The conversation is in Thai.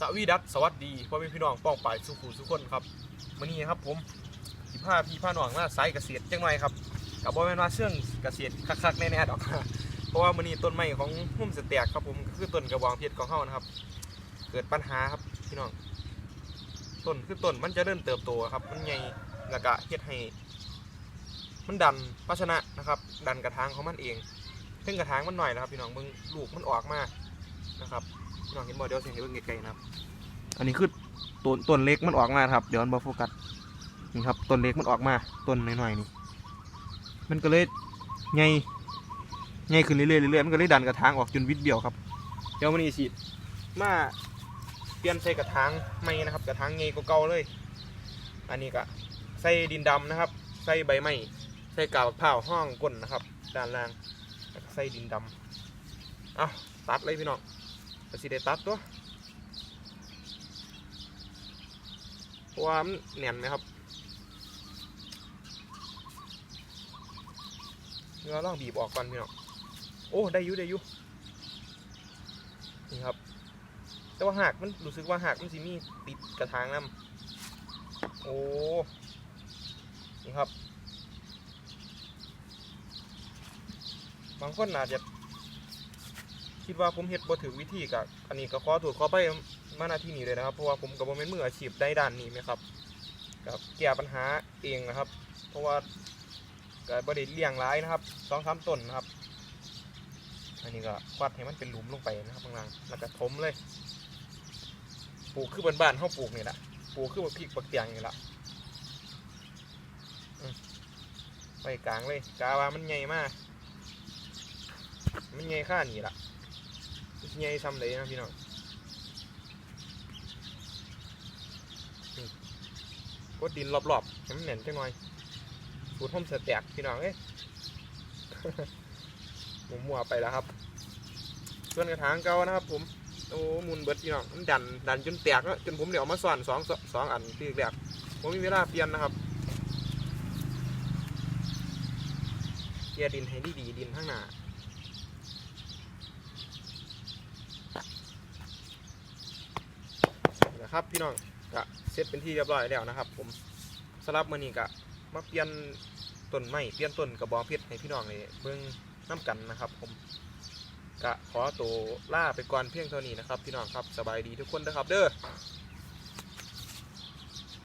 สวีดัสสวัสดีพ่อแม่พี่น้องป้องปายสุขุสุขคนครับมื้อนี้ครับผมสิพาพี่พาน้องมาสายเกษตรจังหน่อยครับกับบ่แม่นว่าเชื่องเกษตรคักๆแน่ๆดอกเพราะว่ามื้อนี้ต้นไม้ของหุ้มสแตกครับผมก็คือต้นกระบองเพชรของเฮานะครับ เกิดปัญหาครับพี่น้องต้นคือต้นมันจะเริ่มเติบโตครับ มันใหญ่แล้วก็เฮ็ดให้มันดันภาชนะนะครับ ดันกระถางของมันเองซึ่งกระถางมันหน่อยนะครับ พี่น้องเบิ่งลูกมันออกมานะครับ พี่น้องเห็นบ่เดี๋ยวเสียงให้เบิ่งไกลๆนะครับอันนี้คือต้นต้นเล็กมันออกมาครับ เดี๋ยวมันบ่โฟกัสนี่ครับต้นเล็กมันออกมาต้นน้อยๆนี่มันก็เลยใหญ่ใหญ่ขึ้นเรื่อยๆเรื่อยๆมันก็เลยดันกระถางออกจนวิดเบี้ยวครับ เดี๋ยวมันนี่สิมาเปลี่ยนใส่กระถางใหม่นะครับ กระถางใหญ่กว่าเก่าเลย อันนี้ก็ใส่ดินดำนะครับ ใส่ใบไม้ใส่กาบมะพร้าห้องก้นนะครับ ด้านล่างใส่ดินดำเอาตัดเลยพี่น้อง ก็สิได้ตัดตัวเพราะว่ามันแน่นไหมครับเราลองบีบออกก่อนพี่น้องโอ้ได้ยุได้ยุนี่ครับ แต่ว่าหากมันรู้สึกว่าหากมันสิมีติดกระถางน้ำโอ้นี่ครับ บางคนอาจจะ คิดว่าผมเฮ็ดบ่ถึงวิธีกับอันนี้ก็ขอถูกขอไปมาหน้าที่นี้เลยนะครับ เพราะว่าผมกับบ่แม่นมืออาชีพได้ด้านนี้ไหมครับกับแก้ปัญหาเองนะครับ เพราะว่าก็บ่ได้เลี้ยงหลายนะครับสองสามต้นนะครับ อันนี้ก็ควัดให้มันเป็นหลุมลงไปนะครับข้างล่างแล้วก็ถมเลยปลูกคือบ้านๆเฮาปลูกนี่แหละปลูกคือบักพริกบักเตียงนี่แหละไปกลางเลยกาว่ามันใหญ่มากมันใหญ่ค่านี่ล่ะ ใหญ่ซ้ำเลยนะพี่น้องกดดินรอบๆให้มันแน่นจังหน่อยสูตรห่มสแต็กพี่น้องเอ้ยหมุมัวไปแล้วครับ ส่วนกระถางเก่านะครับ ผม โอ้มุนเบิดพี่น้องมันดันดันจนแตกแล้วจนผมเดี๋ยวมาซ่อนสองสองอันที่แรกผมมีเวลาเปลี่ยนนะครับเคลียดินให้ดีดีดินข้างหน้า นะครับ พี่น้องก็เสร็จเป็นที่เรียบร้อยแล้วนะครับ ผมสำหรับมื้อนี้ก็มาเปลี่ยนต้นไม้เปลี่ยนต้นกระบองเพชรให้พี่น้องเลยเบิ่งน้ำกันนะครับ ผมก็ขอตัวล่าไปก่อนเพียงเท่านี้นะครับ พี่น้องครับสบายดีทุกคนนะครับ เด้อ